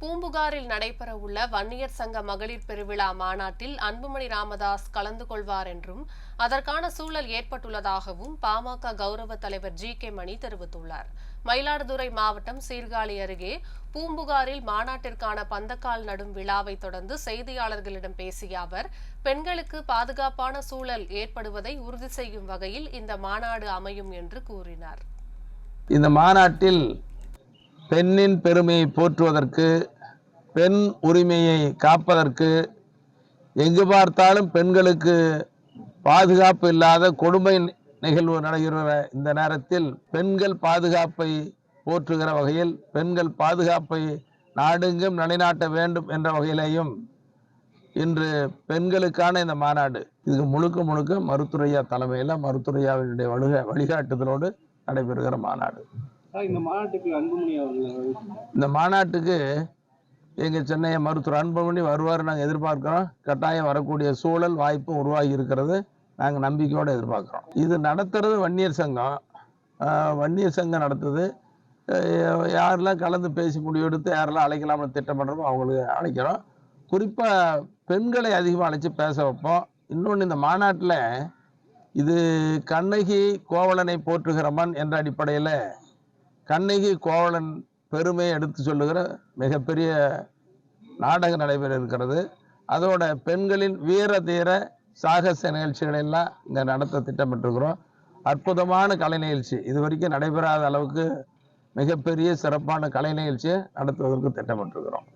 பூம்புகாரில் நடைபெறவுள்ள வன்னியர் சங்க மகளிர் பெருவிழா மாநாட்டில் அன்புமணி ராமதாஸ் கலந்து கொள்வார் என்றும் அதற்கான சூழல் ஏற்பட்டுள்ளதாகவும் பாமக கௌரவ தலைவர் ஜி கே மணி தெரிவித்துள்ளார். மயிலாடுதுறை மாவட்டம் சீர்காழி அருகே பூம்புகாரில் மாநாட்டிற்கான பந்தக்கால் நடும் விழாவை தொடர்ந்து செய்தியாளர்களிடம் பேசிய அவர் பெண்களுக்கு பாதுகாப்பான சூழல் ஏற்படுவதை உறுதி செய்யும் வகையில் இந்த மாநாடு அமையும் என்று கூறினார். இந்த மாநாட்டில் பெண்ணின் பெருமையை போற்றுவதற்கு பெண் உரிமையை காப்பதற்கு எங்கு பார்த்தாலும் பெண்களுக்கு பாதுகாப்பு இல்லாத கொடுமை நிகழ்வு நடைகிற இந்த நேரத்தில் பெண்கள் பாதுகாப்பை போற்றுகிற வகையில் பெண்கள் பாதுகாப்பை நாடெங்கும் நிலைநாட்ட வேண்டும் என்ற வகையிலேயும் இன்று பெண்களுக்கான இந்த மாநாடு இதுக்கு முழுக்க முழுக்க மருத்துரையா தலைமையில் மருத்துரையாவினுடைய வழிக வழிகாட்டுதலோடு நடைபெறுகிற மாநாடு. இந்த மாநாட்டுக்கு இந்த மாநாட்டுக்கு எங்கள் சென்னை மருத்துவர் அன்புமணி வருவார் நாங்கள் எதிர்பார்க்கிறோம். கட்டாயம் வரக்கூடிய சூழல் வாய்ப்பு உருவாகி இருக்கிறது. நாங்கள் நம்பிக்கையோடு எதிர்பார்க்குறோம். இது நடத்துறது வன்னியர் சங்கம். வன்னியர் சங்கம் நடத்துது. யாரெல்லாம் கலந்து பேசி முடிவெடுத்து யாரெல்லாம் அழைக்கலாம்னு திட்டம் பண்ணுறோமோ அவங்களுக்கு அழைக்கிறோம். குறிப்பாக பெண்களை அதிகமாக அழைச்சி பேச வைப்போம். இன்னொன்று இந்த மாநாட்டில் இது கண்ணகி கோவலனை போற்றுகிறமன் என்ற அடிப்படையில் கண்ணகி கோவலன் பெருமையை எடுத்து சொல்லுகிற மிகப்பெரிய நாடகம் நடைபெற இருக்கிறது. அதோட பெண்களின் வீர தீர சாகச நிகழ்ச்சிகள் எல்லாம் இங்கே நடத்த திட்டமிட்டிருக்கிறோம். அற்புதமான கலை நிகழ்ச்சி. இது வரைக்கும் நடைபெறாத அளவுக்கு மிகப்பெரிய சிறப்பான கலை நிகழ்ச்சியை நடத்துவதற்கு திட்டமிட்டிருக்கிறோம்.